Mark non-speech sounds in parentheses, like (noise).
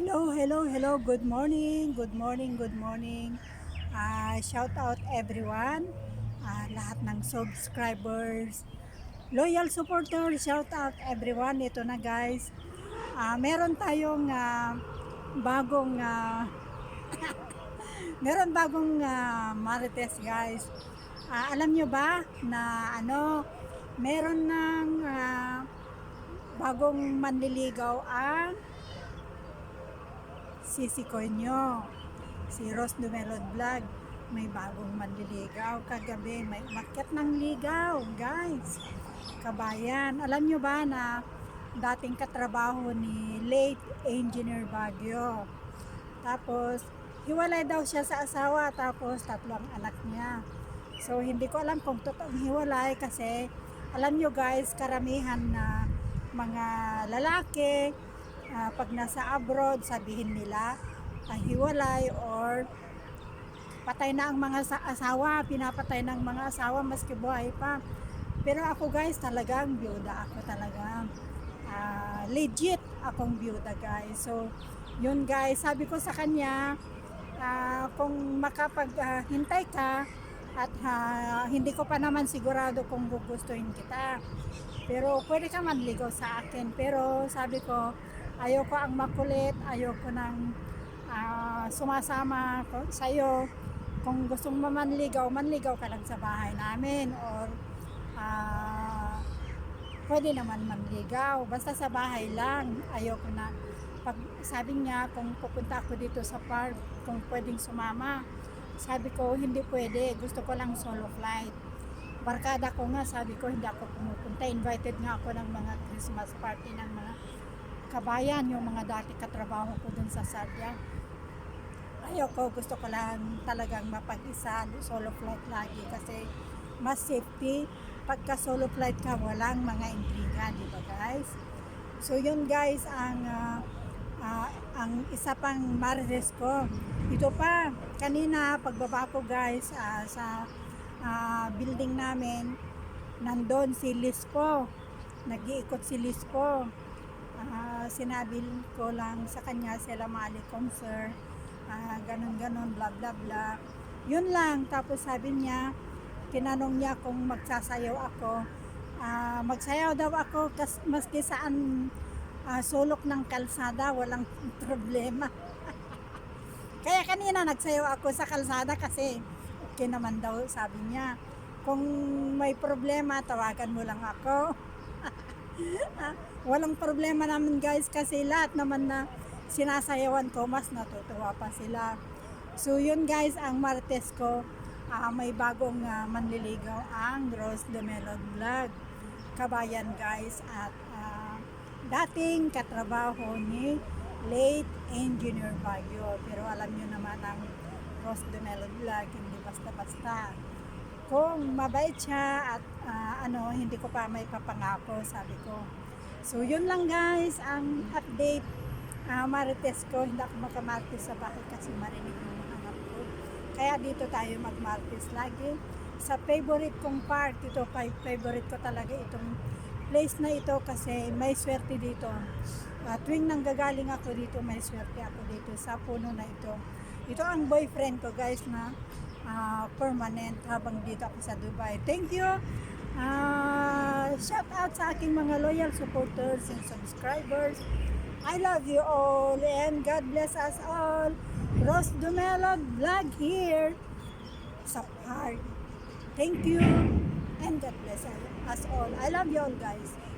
Hello, hello, hello. Good morning. Good morning, good morning. Ah, shout out everyone. Ah, lahat ng subscribers, loyal supporters, shout out everyone. Ito na guys. Ah, meron tayong ah, bagong ah, (laughs) meron bagong ah, Marites guys. Ah, alam nyo ba na ano, meron ng ah, bagong manliligaw ang Sisi Coño, si Ros Dumelod Vlog, may bagong manliligaw. Kagabi, may umakyat ng ligaw, guys. Kabayan, alam nyo ba na dating katrabaho ni late engineer Baguio. Tapos, hiwalay daw siya sa asawa, tapos tatlong anak niya. So, hindi ko alam kung totoong hiwalay kasi alam nyo guys, karamihan na mga lalaki, ah, pag nasa abroad, sabihin nila, ah, hiwalay or patay na ang mga sa- asawa, pinapatay ng mga asawa maski buhay pa. Pero ako guys, talagang byuda ako talaga. Ah, legit akong byuda guys. So, yun guys, sabi ko sa kanya, ah, kung makapaghintay ka at ah, hindi ko pa naman sigurado kung gugustuhin kita. Pero pwede ka manligaw sa akin. Pero sabi ko, ayoko ang makulit, ayoko nang ah, sumasama ko sa'yo. Kung gustong mo manligaw, ka lang sa bahay namin or ah, pwede naman manligaw. Basta sa bahay lang, ayoko na. Pag sabi niya, kung pupunta ako dito sa park, kung pwedeng sumama, sabi ko, hindi pwede. Gusto ko lang solo flight. Barkada ko nga, sabi ko, hindi ako pumupunta. Invited nga ako ng mga Christmas party ng mga kabayan, yung mga dati katrabaho ko dun sa Sardia. Ayoko, gusto ko lang talagang mapag-isa, solo flight lagi kasi mas safety. Pagka solo flight ka, walang mga intriga, di ba guys? So yun guys, ang ah, ah, ang isa pang marites ko. Ito pa, kanina pagbaba ko guys ah, sa ah, building namin, nandun si Lispo. Nag-iikot si Lispo. Ah, sinabi ko lang sa kanya, Salam alaikum sir. Ah, ganun ganon, bla bla bla. Yun lang. Tapos sabi niya, tinanong niya kung magsasayaw ako. Ah, magsayaw daw ako kas, maski saan ah, sulok ng kalsada, walang (laughs) problema. (laughs) Kaya kanina nagsayaw ako sa kalsada kasi okay naman daw sabi niya. Kung may problema, tawagan mo lang ako. (laughs) Walang problema naman guys kasi lahat naman na sinasayawan ko, mas natutuwa pa sila. So yun guys, ang Martes ko, ah, may bagong ah, manliligaw ang Rose de Melon Vlog. Kabayan guys at ah, dating katrabaho ni late engineer Baguio. Pero alam nyo naman ang Rose de Melon Vlog, hindi basta-basta. Kung mabait siya at ah, ano, hindi ko pa may papangako, sabi ko. So yun lang guys, ang update Ah, marites ko, hindi ako makamartes sa bahay kasi marinig yung anak ko. Kaya dito tayo magmartes lagi. Sa favorite kong park, ito favorite ko talaga itong place na ito kasi may swerte dito. Ah, tuwing nanggagaling ako dito, may swerte ako dito sa puno na ito. Ito ang boyfriend ko guys na ah, permanent habang dito ako sa Dubai. Thank you! Ah, shout out sa aking mga loyal supporters and subscribers. I love you all and God bless us all. Ros Dumelog vlog here sa park. Thank you and God bless us all. I love you all guys.